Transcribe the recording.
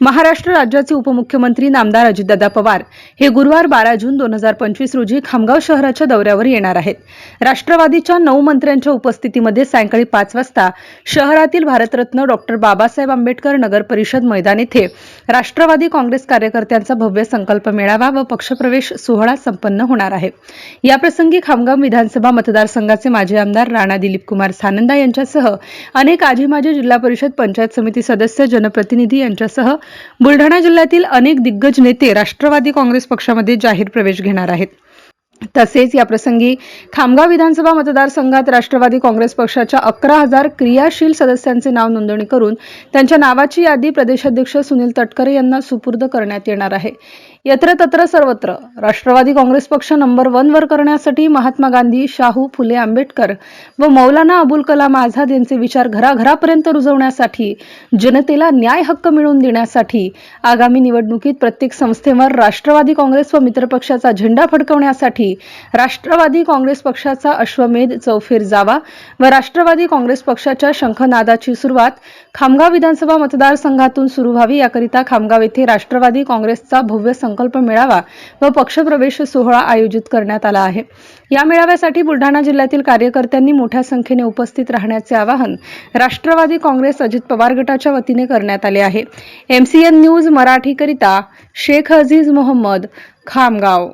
Maharashtra राज्याचे उपमुख्यमंत्री नामदार अजितदादा पवार हे गुरुवार बारा जून दोन हजार पंचवीस रोजी खामगाव शहराच्या दौऱ्यावर येणार आहेत. राष्ट्रवादीच्या नऊ मंत्र्यांच्या उपस्थितीमध्ये सायंकाळी पाच वाजता शहरातील भारतरत्न डॉक्टर बाबासाहेब आंबेडकर नगर परिषद मैदान येथे राष्ट्रवादी काँग्रेस कार्यकर्त्यांचा भव्य संकल्प मेळावा व पक्षप्रवेश सोहळा संपन्न होणार आहे. याप्रसंगी खामगाव विधानसभा मतदारसंघाचे माजी आमदार राणा दिलीप कुमार सानंदा यांच्यासह अनेक आजी माजी जिल्हा परिषद पंचायत समिती सदस्य जनप्रतिनिधी यांच्यासह बुलढाणा जिल्ह्यातील अनेक दिग्गज नेते राष्ट्रवादी काँग्रेस पक्षामध्ये जाहीर प्रवेश घेणार आहेत. तसेच याप्रसंगी खामगाव विधानसभा मतदारसंघात राष्ट्रवादी काँग्रेस पक्षाच्या अकरा हजार क्रियाशील सदस्यांचे नाव नोंदणी करून त्यांच्या नावाची यादी प्रदेशाध्यक्ष सुनील तटकरे यांना सुपूर्द करण्यात येणार आहे. यत्र तत्र सर्वत्र राष्ट्रवादी काँग्रेस पक्ष नंबर वनवर करण्यासाठी महात्मा गांधी शाहू फुले आंबेडकर व मौलाना अबुल कलाम आझाद यांचे विचार घराघरापर्यंत रुजवण्यासाठी जनतेला न्याय हक्क मिळवून देण्यासाठी आगामी निवडणुकीत प्रत्येक संस्थेवर राष्ट्रवादी काँग्रेस व मित्रपक्षाचा झेंडा फडकवण्यासाठी राष्ट्रवादी काँग्रेस पक्षाचा अश्वमेध चौफेर जावा व राष्ट्रवादी काँग्रेस पक्षाच्या शंखनादाची सुरुवात खामगाव विधानसभा मतदारसंघातून सुरू व्हावी याकरिता खामगाव येथे राष्ट्रवादी काँग्रेसचा भव्य संकल्प मेळावा व पक्षप्रवेश सोहळा आयोजित करण्यात आला आहे. या मेळाव्यासाठी बुलढाणा जिल्ह्यातील कार्यकर्त्यांनी मोठ्या संख्येने उपस्थित राहण्याचे आवाहन राष्ट्रवादी काँग्रेस अजित पवार गटाच्या वतीने करण्यात आले आहे. एमसीएन न्यूज मराठीकरिता शेख अजीज मोहम्मद खामगाव.